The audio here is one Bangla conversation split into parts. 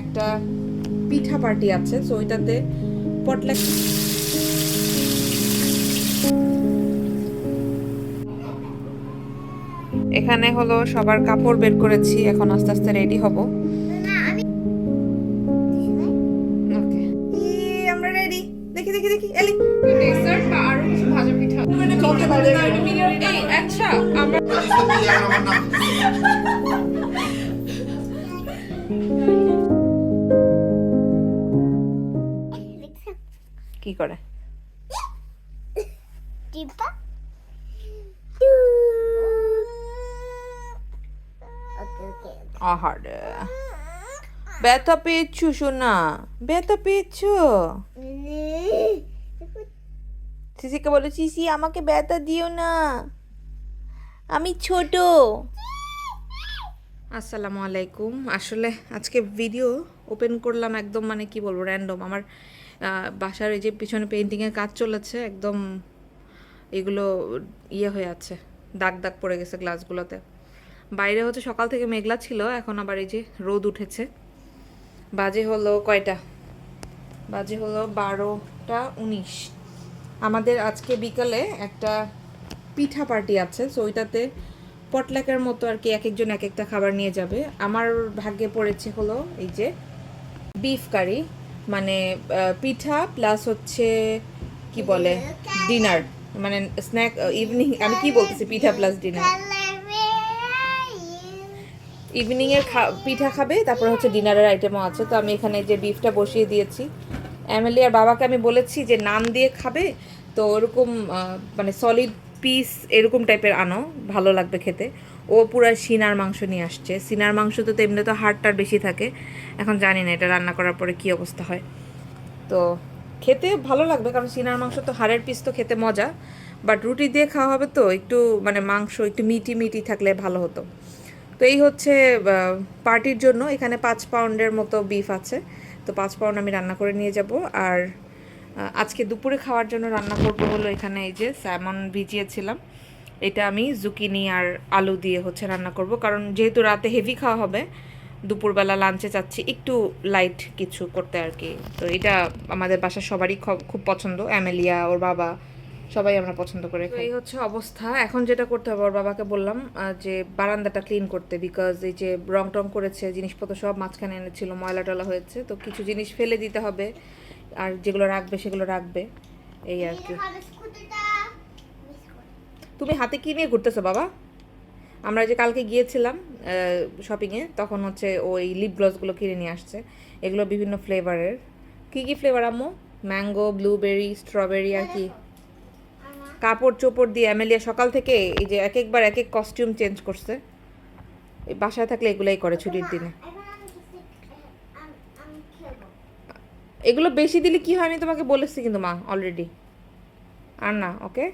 একটা পিঠা পার্টি আছে তো ওইটাতে পটলাক এখানে হলো সবার কাপড় বের করেছি এখন আস্তে আস্তে রেডি হব। আমরা রেডি। দেখি দেখি দেখি এলি। ডেজার্ট বা আরও কিছু ভাজা পিঠা? আচ্ছা আমরা কি করে. আহারে ব্যথা পেয়েছ সোনা? ব্যথা পেয়েছ? সিসিকে বলো সিসি আমাকে ব্যথা দিও না। আমি ছোট। আসসালামু আলাইকুম। আসলে আজকে ভিডিও ওপেন করলাম একদম মানে কি বলব র্যান্ডম আমার বাসার এই যে পিছনে পেন্টিংয়ের কাজ চলেছে, একদম এগুলো ইয়ে হয়ে আছে, দাগ দাগ পড়ে গেছে গ্লাসগুলোতে বাইরে হচ্ছে সকাল থেকে মেঘলা ছিল, এখন আবার এই যে রোদ উঠেছে। বাজে হলো কয়টা? বাজে হলো বারোটা উনিশ। আমাদের আজকে বিকালে একটা পিঠা পার্টি আছে সো ওইটাতে পটলাকের মতো আর কি এক একজন এক একটা খাবার নিয়ে যাবে। আমার ভাগ্যে পড়েছে হলো এই যে বিফ কারি মানে পিঠা প্লাস হচ্ছে, কি বলে ডিনার মানে স্ন্যাক ইভিনিং আমি কি বলতেছি, পিঠা প্লাস ডিনার ইভিনিং এর পিঠা খাবে, তারপর হচ্ছে ডিনারের আইটেমও আছে। তো আমি এখানে যে বিফটা বসিয়ে দিয়েছি এমএলএ আর বাবাকে আমি বলেছি যে নান দিয়ে খাবে, তো ওরকম মানে সলিড পিস এরকম টাইপের আনো, ভালো লাগবে খেতে। ও পুরো সিনার মাংস নিয়ে আসছে। সিনার মাংস তো এমনি তো হাড়টার বেশি থাকে। এখন জানি না এটা রান্না করার পরে কি অবস্থা হয়। তো খেতে ভালো লাগবে, কারণ সিনার মাংস তো হাড়ের পিস তো খেতে মজা। বাট রুটি দিয়ে খাওয়া হবে তো একটু মানে মাংস একটু মিটি মিটি থাকলে ভালো হতো। তো এই হচ্ছে পার্টির জন্য এখানে পাঁচ পাউন্ডের মতো বিফ আছে। তো পাঁচ পাউন্ড আমি রান্না করে নিয়ে যাব। আর আজকে দুপুরে খাওয়ার জন্য রান্না করব হলো এখানে এই যে স্যামন ভিজিয়েছিলাম। এটা আমি জুকিনি আর আলু দিয়ে হচ্ছে রান্না করব। কারণ যেহেতু রাতে হেভি খাওয়া হবে দুপুরবেলা লাঞ্চে চাচ্ছি একটু লাইট কিছু করতে আর কি। তো এটা আমাদের বাসার সবারই খুব পছন্দ। অ্যামেলিয়া ওর বাবা সবাই আমরা পছন্দ করে এই হচ্ছে অবস্থা। এখন যেটা করতে হবে ওর বাবাকে বললাম যে বারান্দাটা ক্লিন করতে বিকজ এই যে রং টং করেছে জিনিসপত্র সব মাঝখানে এনেছিল ময়লা টলা হয়েছে তো কিছু জিনিস ফেলে দিতে হবে। আর যেগুলো রাখবে, সেগুলো রাখবে। এই আর কি। তুমি হাতে কি নিয়ে ঘুরতেছো বাবা? আমরা যে কালকে গিয়েছিলাম শপিংয়ে তখন হচ্ছে ওই লিপ গ্লসগুলো কিনে নিয়ে আসছে। এগুলো বিভিন্ন ফ্লেভারের কি কি ফ্লেভার আম্মু? ম্যাঙ্গো ব্লুবেরি স্ট্রবেরি আর কি। কাপড় চোপড় দিয়ে অ্যামেলিয়া সকাল থেকে এই যে এক একবার এক এক কস্টিউম চেঞ্জ করছে। বাসায় থাকলে এগুলাই করে ছুটির দিনে। এগুলো বেশি দিলে কি হয় আমি তোমাকে বলেছি কিন্তু মা অলরেডি আর না ওকে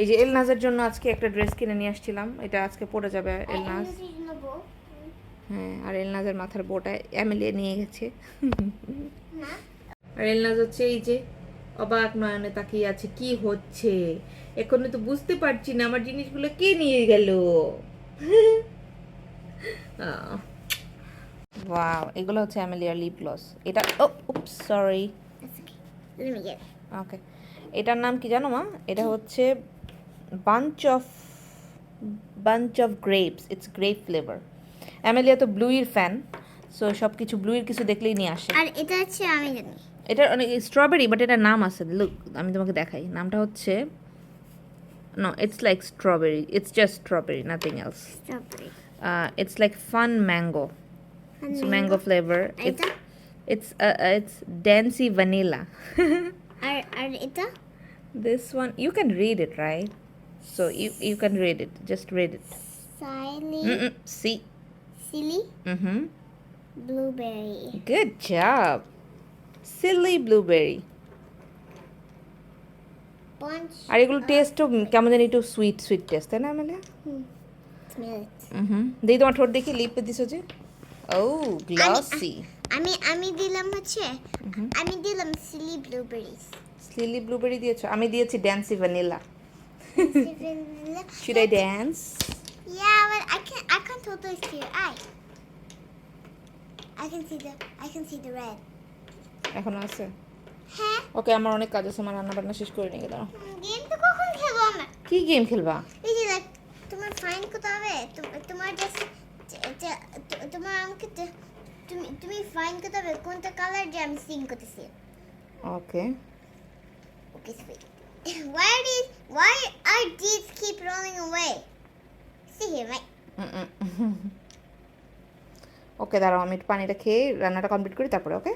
এই যে এলনাজের জন্য আজকে একটা ড্রেস কিনে নিয়ে আসছিলাম এটা আজকে পরে যাবে এলনাজ হ্যাঁ আর এলনাজের মাথার বোটা এমএলএ নিয়ে গেছে। আর এলনাজ হচ্ছে এই যে অবাক নয়নে তাকিয়ে আছে কি হচ্ছে? এখনও তো বুঝতে পারছি না আমার জিনিসগুলো কে নিয়ে গেল? ওয়াও এগুলো হচ্ছে অ্যামেলিয়ার লিপ গ্লস এটা ও সরি get it. ওকে এটার নাম কি জানো মা? এটা হচ্ছে bunch of bunch of grapes it's grape flavour Amelia তো ব্লুইর ফ্যান সো সব কিছু ব্লুইর কিছু দেখলেই নিয়ে আসে। আর এটা হচ্ছে আমি জানি। এটার অনেক স্ট্রবেরি বাট এটার নাম আছে। লুক আমি তোমাকে দেখাই। নামটা হচ্ছে no it's like strawberry it's just strawberry nothing else strawberry it's like fun mango it's mango flavour it's এটা ইটস ইটস ড্যান্সি ভ্যানিলা আর আর এটা This one, you can read it, right? So you you can read it. Just read it. Silly Mm-mm. See. Silly Mm-hmm. Blueberry Good job. Silly blueberry. Punch আর এগুলো টেস্টও কেমন জানি একটু সুইট সুইট টেস্ট তাই না আমেলিয়া স্মেল হুম দেখি তোমার ঠোঁট দেখি লিপে দিছো যে ও গ্লসি আমি আমি দিলাম হচ্ছে আমি দিলাম সিলি ব্লুবেরিজ স্লিলি ব্লুবেরি দিয়েছ। আমি দিয়েছি Dancy vanilla should I dance yeah, but I can't I can't hold those to your eye. I can see the I can see the red. এখনও আছে। হ্যাঁ? ওকে আমার অনেক কাজ আছে আমার রান্না বান্না শেষ করে নিয়ে গেলাম। গেম তো কখন খেলব আমরা? কি গেম খেলবা? এই যে তোমার ফাইন করতে হবে? তোমার জাস্ট তোমার আমাকে তুমি তুমি ফাইন করতে হবে কোনটা কালার যে আমি সিং করতেছি okay okay sweet. Why these? Why are these keep rolling away? See here, right? Okay দাঁড়াও আমি একটু পানিটা খেয়ে রান্নাটা কমপ্লিট করি তারপরে ওকে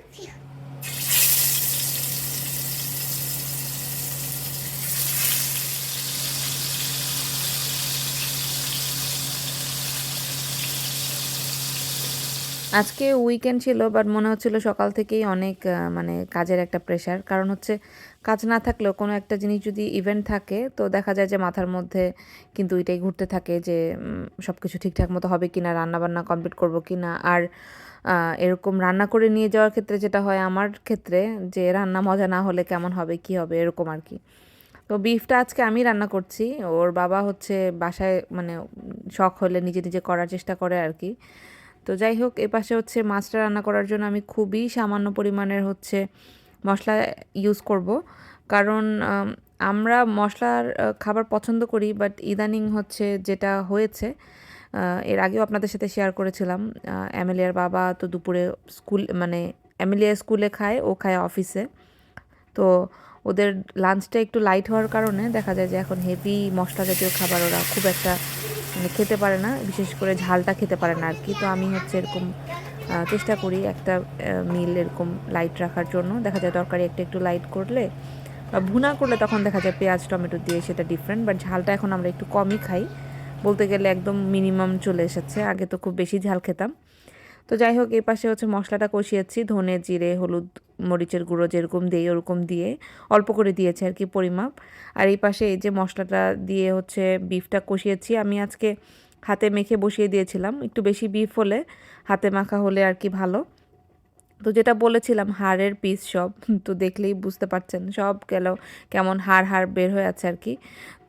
আজকে উইকেন্ড ছিল বাট মনে হচ্ছিল সকাল থেকেই অনেক মানে কাজের একটা প্রেশার কারণ হচ্ছে কাজ না থাকলেও কোনো একটা জিনিস যদি ইভেন্ট থাকে, তো দেখা যায় যে মাথার মধ্যে কিন্তু এটাই ঘুরতে থাকে যে সব কিছু ঠিকঠাক মতো হবে কি না রান্নাবান্না কমপ্লিট করব কি না আর এরকম রান্না করে নিয়ে যাওয়ার ক্ষেত্রে যেটা হয় আমার ক্ষেত্রে, যে রান্না মজা না হলে কেমন হবে, কি হবে, এরকম আর কি। তো বিফটা আজকে আমি রান্না করছি। ওর বাবা হচ্ছে বাসায় মানে শখ হলে নিজে নিজে করার চেষ্টা করে আর কি। তো যাই হোক, এ পাশে হচ্ছে মাছটা রান্না করার জন্য আমি খুবই সামান্য পরিমাণের হচ্ছে মশলা ইউজ করব। কারণ আমরা মশলার খাবার পছন্দ করি বাট ইদানিং হচ্ছে যেটা হয়েছে এর আগেও আপনাদের সাথে শেয়ার করেছিলাম অ্যামেলিয়ার বাবা তো দুপুরে স্কুল মানে অ্যামেলিয়া স্কুলে খায়, ও খায় অফিসে। তো ওদের লাঞ্চটা একটু লাইট হওয়ার কারণে দেখা যায় যে এখন হেভি মশলা জাতীয় খাবার ওরা খুব একটা খেতে পারে না, বিশেষ করে ঝালটা খেতে পারে না আর কি। তো আমি হচ্ছে এরকম চেষ্টা করি একটা মিল এরকম লাইট রাখার জন্য। দেখা যায় তরকারি একটা একটু লাইট করলে বা ভুনা করলে তখন দেখা যায় পেঁয়াজ, টমেটো দিয়ে সেটা ডিফারেন্ট বাট ঝালটা এখন আমরা একটু কমই খাই। বলতে গেলে একদম মিনিমাম চলে এসেছে। আগে তো খুব বেশি ঝাল খেতাম। তো যাই হোক, এই পাশে হচ্ছে মশলাটা কষিয়েছি। ধনে, জিরে, হলুদ, মরিচের গুঁড়ো যেরকম দিই, ওরকম দিয়ে অল্প করে দিয়েছে আর কি পরিমাপ। আর এই পাশে এই যে মশলাটা দিয়ে হচ্ছে বিফটা কষিয়েছি, আমি আজকে হাতে মেখে বসিয়ে দিয়েছিলাম। একটু বেশি বিফ হলে হাতে মাখা হলে আর কি ভালো। তো যেটা বলেছিলাম, হাড়ের পিস সব। তো দেখলেই বুঝতে পারছেন, সব গেল কেমন হাড় হাড় বের হয়ে আছে আর কি।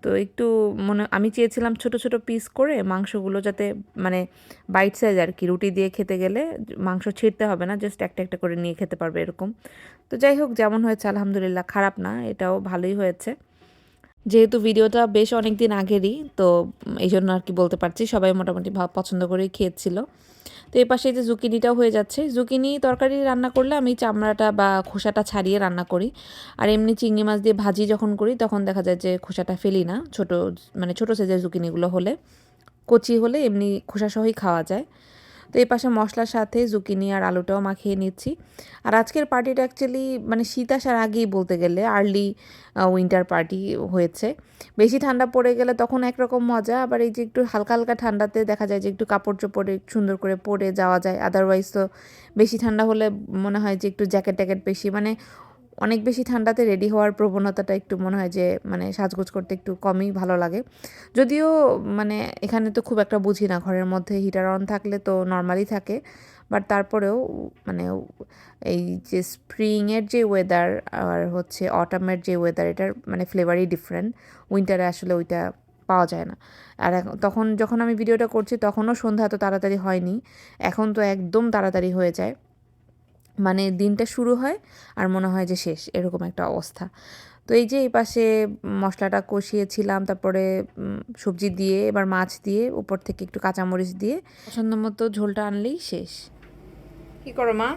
তো একটু মনে, আমি চেয়েছিলাম ছোট ছোট পিস করে মাংসগুলো যাতে মানে বাইট সাইজ আর কি, রুটি দিয়ে খেতে গেলে মাংস ছিঁড়তে হবে না জাস্ট একটা একটা করে নিয়ে খেতে পারবে এরকম। তো যাই হোক, যেমন হয়েছে, আলহামদুলিল্লাহ খারাপ না, এটাও ভালোই হয়েছে। যেহেতু ভিডিওটা বেশ অনেক দিন আগেরই, তো এই জন্য আর কি বলতে পারছি, সবাই মোটামুটি পছন্দ করেই খেয়েছিল। তো এই পাশে যে জুকিনিটাও হয়ে যাচ্ছে। জুকিনি তরকারি রান্না করলে আমি চামড়াটা বা খোসাটা ছাড়িয়ে রান্না করি। আর এমনি চিংড়ি মাছ দিয়ে ভাজি যখন করি, তখন দেখা যায় যে খোসাটা ফেলি না। ছোট মানে ছোটো সাইজের জুকিনিগুলো হলে, কচি হলে এমনি খোসাসহই খাওয়া যায়। তো এই পাশে মশলার সাথে জুকিনি আর আলুটাও মাখিয়ে নিচ্ছি। আর আজকের পার্টিটা অ্যাকচুয়ালি মানে শীত আসার আগেই বলতে গেলে আর্লি উইন্টার পার্টি হয়েছে। বেশি ঠান্ডা পড়ে গেলে তখন একরকম মজা, আবার এই যে একটু হালকা হালকা ঠান্ডাতে দেখা যায় যে একটু কাপড় চোপড়ে সুন্দর করে পরে যাওয়া যায়। আদারওয়াইজ তো বেশি ঠান্ডা হলে মনে হয় যে একটু জ্যাকেট ট্যাকেট বেশি। মানে অনেক বেশি ঠান্ডাতে রেডি হওয়ার প্রবণতাটা একটু মনে হয় যে মানে সাজগোজ করতে একটু কমই ভালো লাগে। যদিও মানে এখানে তো খুব একটা বুঝি না, ঘরের মধ্যে হিটার অন থাকলে তো নর্মালি থাকে। বাট তারপরেও মানে এই যে স্প্রিংয়ের যে ওয়েদার আর হচ্ছে অটামের যে ওয়েদার এটার মানে ফ্লেভারই ডিফারেন্ট উইন্টারে আসলে ওইটা পাওয়া যায় না। আর তখন যখন আমি ভিডিওটা করছি, তখনও সন্ধ্যা এত তাড়াতাড়ি হয়নি। এখন তো একদম তাড়াতাড়ি হয়ে যায়। মানে দিনটা শুরু হয় আর মনে হয় যে শেষ এরকম একটা অবস্থা। তো এই যে এই পাশে মশলাটা কষিয়েছিলাম তারপরে সবজি দিয়ে এবার মাছ দিয়ে উপর থেকে একটু কাঁচামরিচ দিয়ে পছন্দ মতো ঝোলটা আনলেই শেষ। কি করো মা?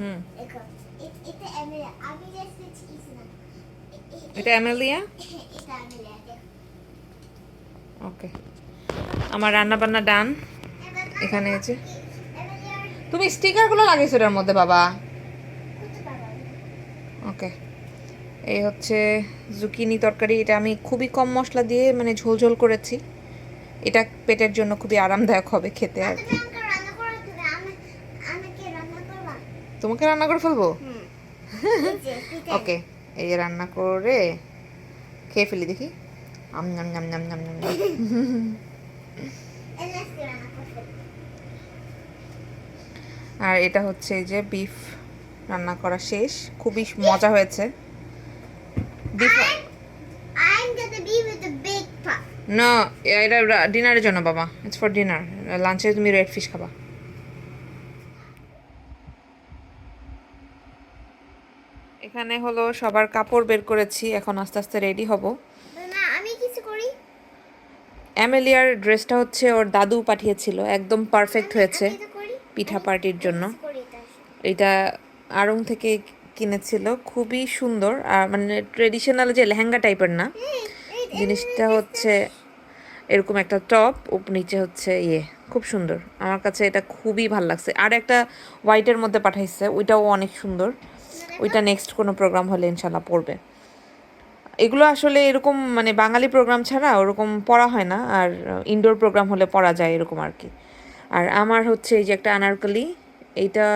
হুম। এটা অ্যামেলিয়া। ওকে। আমার রান্না বান্না ডান। এখানে আছে। তুমি স্টিকারগুলো লাগিয়েছো এটার মধ্যে বাবা। ওকে। এই হচ্ছে জুকিনি তরকারি। এটা আমি খুবই কম মশলা দিয়ে মানে ঝোল ঝোল করেছি। এটা পেটের জন্য খুবই আরামদায়ক হবে খেতে আর কি। তোমাকে রান্না করে ফেলব? ওকে। এই যে রান্না করে খেয়ে ফেলি দেখি। আম নাম নাম নাম নাম নাম আর এটা হচ্ছে এই যে বিফ রান্না করা শেষ। খুবই মজা হয়েছে। বিফ. না এটা ডিনারের জন্য বাবা। ইটস ফর ডিনার লাঞ্চে তুমি রেড ফিশ খাবা। এখানে হলো সবার কাপড় বের করেছি। এখন আস্তে আস্তে রেডি হব। আমি কিছু করি। অ্যামেলিয়ার ড্রেসটা হচ্ছে ওর দাদু পাঠিয়েছিল। একদম পারফেক্ট হয়েছে। পিঠা পার্টির জন্য। এটা আড়ং থেকে কিনেছিল খুবই সুন্দর। আর মানে ট্রেডিশনাল যে লেহেঙ্গা টাইপের না জিনিসটা হচ্ছে এরকম একটা টপ উপ নিচে হচ্ছে ইয়ে খুব সুন্দর। আমার কাছে এটা খুবই ভালো লাগছে। আর একটা হোয়াইটের মধ্যে পাঠাইছে ওইটাও অনেক সুন্দর। ওইটা নেক্সট কোনো প্রোগ্রাম হলে ইনশাল্লাহ পড়বে। এগুলো আসলে এরকম মানে বাঙালি প্রোগ্রাম ছাড়া ওরকম পড়া হয় না আর ইনডোর প্রোগ্রাম হলে পড়া যায় এরকম আর কি। আর আমার হচ্ছে এই যে একটা আনারকলি এইটা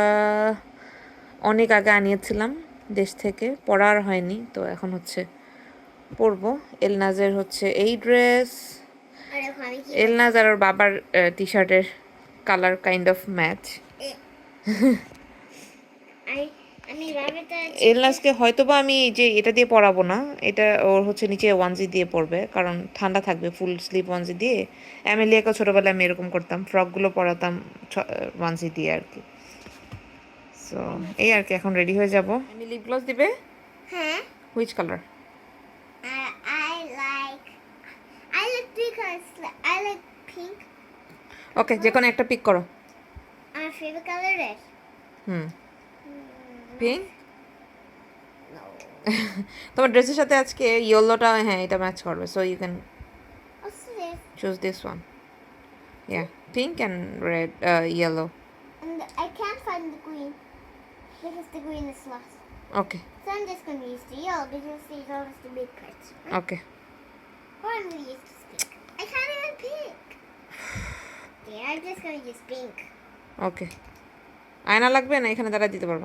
অনেক আগে আনিয়েছিলাম দেশ থেকে পরার হয়নি তো এখন হচ্ছে পরবো। এলনাজের হচ্ছে এই ড্রেস এলনাজ আর ওর বাবার টি শার্টের কালার কাইন্ড অফ ম্যাচ বাবাটা এলনাজকে হয়তোবা আমি যে এটা দিয়ে পরাবো না এটা ওর হচ্ছে নিচে ওয়ানজি দিয়ে পরবে কারণ ঠান্ডা থাকবে ফুল স্লিপ ওয়ানজি দিয়ে। অ্যামেলিয়াকে ছোটোবেলায় আমি এরকম করতাম ফ্রকগুলো পরাতাম ওয়ানজি দিয়ে আর কি। সো এই আর কি এখন রেডি হয়ে যাব। আমি লিপ গ্লস দিবে? হ্যাঁ। Which colour like I like because I like pink. Okay যে কোনো একটা পিক করো। Our favorite color red. হুম। পিঙ্ক. তোমার ড্রেসের সাথে আজকে ইয়েলোটা হ্যাঁ এটা ম্যাচ করবে so you can this? choose this one yeah pink and red uh, yellow And I can't find the green because the green is lost. okay So I'm just gonna use the yellow because these are the big parts. Right? okay Or I'm gonna use this pink. I can't even pink. Yeah, I'm just gonna use pink. okay আয়না লাগবে না এখানে দাঁড়া দিতে পারব.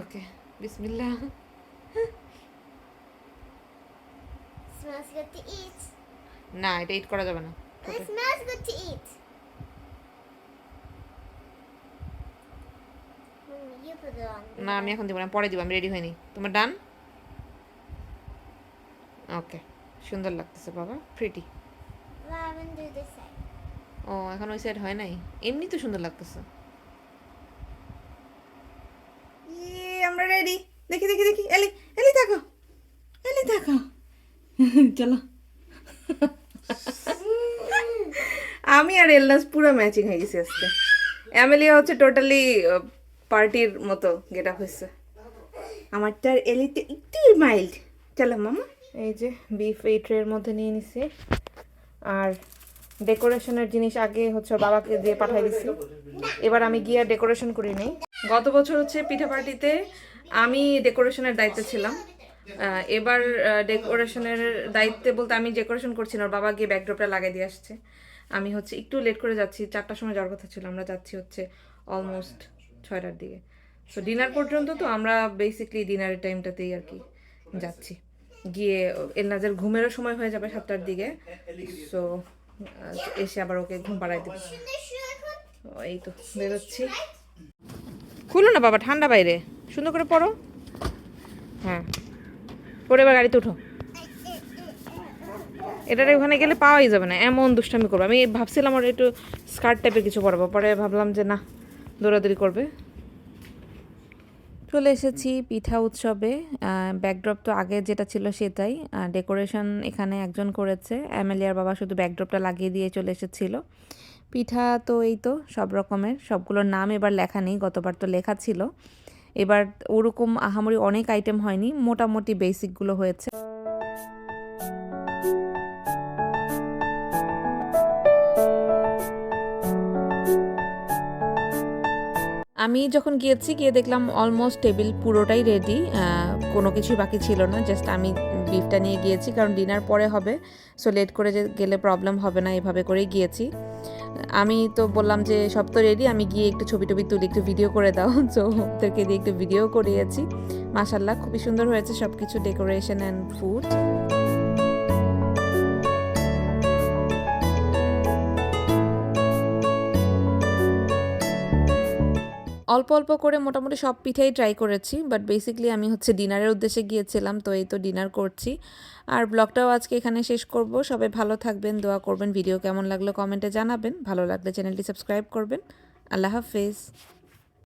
ওকে বিসমিল্লাহ Smells good to eat. না এটা ইট করা যাবে না। It smells good to eat. না আমি এখন দিব না পরে দিব আমি রেডি হইনি তোমার ডান ওকে সুন্দর লাগতেছে বাবা। প্রিটি. ও এখন ওই সাইড হয় নাই। এমনি তো সুন্দর লাগতেছে ইয়ে আমরা রেডি দেখি দেখি দেখি, এলি এলি দেখো এলি দেখো। চলো। আমি আর এলনাস পুরো ম্যাচিং হয়ে গেছি আজকে। অ্যামেলিয়া হচ্ছে টোটালি পার্টির মতো গেট আপ হয়েছে। আমারটার এলিতে একটু মাইল্ড চলো, মামা। এই যে বিফ এই ট্রের মধ্যে নিয়ে নিছি। আর ডেকোরেশনের জিনিস আগে হচ্ছে বাবাকে দিয়ে পাঠিয়ে দিছি। এবার আমি গিয়ে ডেকোরেশন করি নেই। গত বছর হচ্ছে পিঠা পার্টিতে আমি ডেকোরেশনের দায়িত্বে ছিলাম। এবার ডেকোরেশনের দায়িত্বে বলতে আমি ডেকোরেশন করছি না ওর বাবা গিয়ে ব্যাকড্রপটা লাগিয়ে দিয়ে আসছে। আমি হচ্ছে একটু লেট করে যাচ্ছি চারটার সময় যাওয়ার কথা ছিল আমরা যাচ্ছি হচ্ছে অলমোস্ট ছয়টার দিকে। তো ডিনার পর্যন্ত তো আমরা বেসিকলি ডিনারের টাইমটাতেই আর কি যাচ্ছি। গিয়ে এলনাজের ঘুমেরও সময় হয়ে যাবে সাতটার দিকে। সো এসে আবার ওকে ঘুম পাড়াই দেবো। এই তো বেরোচ্ছি। খুলো না বাবা ঠান্ডা বাইরে। সুন্দর করে পড়ো। হ্যাঁ। পরে এবার গাড়িতে উঠো। এটার ওখানে গেলে পাওয়াই যাবে না। এমন দুষ্টামি করব। আমি ভাবছিলাম ওর একটু স্কার্ট টাইপের কিছু পরাবো। পরে ভাবলাম যে না, দৌড়াদৌড়ি করবে। চলে এসেছি পিঠা উৎসবে। ব্যাকড্রপ তো আগে যেটা ছিল সেটাই। ডেকোরেশন এখানে একজন করেছে। অ্যামেলিয়ার বাবা শুধু ব্যাকড্রপটা লাগিয়ে দিয়ে চলে এসেছিল। পিঠা তো এই তো, সব রকমের। সবগুলোর নাম এবার লেখা নেই। গতবার তো লেখা ছিল। এবার ওরকম আহামরি অনেক আইটেম হয়নি, মোটামুটি বেসিকগুলো হয়েছে। আমি যখন গিয়েছি, গিয়ে দেখলাম অলমোস্ট টেবিল পুরোটাই রেডি কোনো কিছুই বাকি ছিল না জাস্ট আমি বিফটা নিয়ে গিয়েছি, কারণ ডিনার পরে হবে সো লেট করে যে গেলে প্রবলেম হবে না, এভাবে করেই গিয়েছি। আমি তো বললাম যে, সব তো রেডি আমি গিয়ে একটু ছবি টবি তুলি, একটু ভিডিও করে দাও। তো ওদেরকে দিয়ে একটু ভিডিও করিয়েছি। মাসাল্লাহ খুবই সুন্দর হয়েছে সব কিছু ডেকোরেশন অ্যান্ড ফুড অল্প অল্প করে মোটামুটি সব পিঠেই ট্রাই করেছি বাট বেসিকলি আমি হচ্ছে ডিনারের উদ্দেশ্যে গিয়েছিলাম, তো এই তো ডিনার করছি। আর ব্লগটাও আজকে এখানে শেষ করব। সবাই ভালো থাকবেন, দোয়া করবেন ভিডিও কেমন লাগল কমেন্টে জানাবেন। ভালো লাগলে চ্যানেলটি সাবস্ক্রাইব করবেন। আল্লাহ হাফেজ।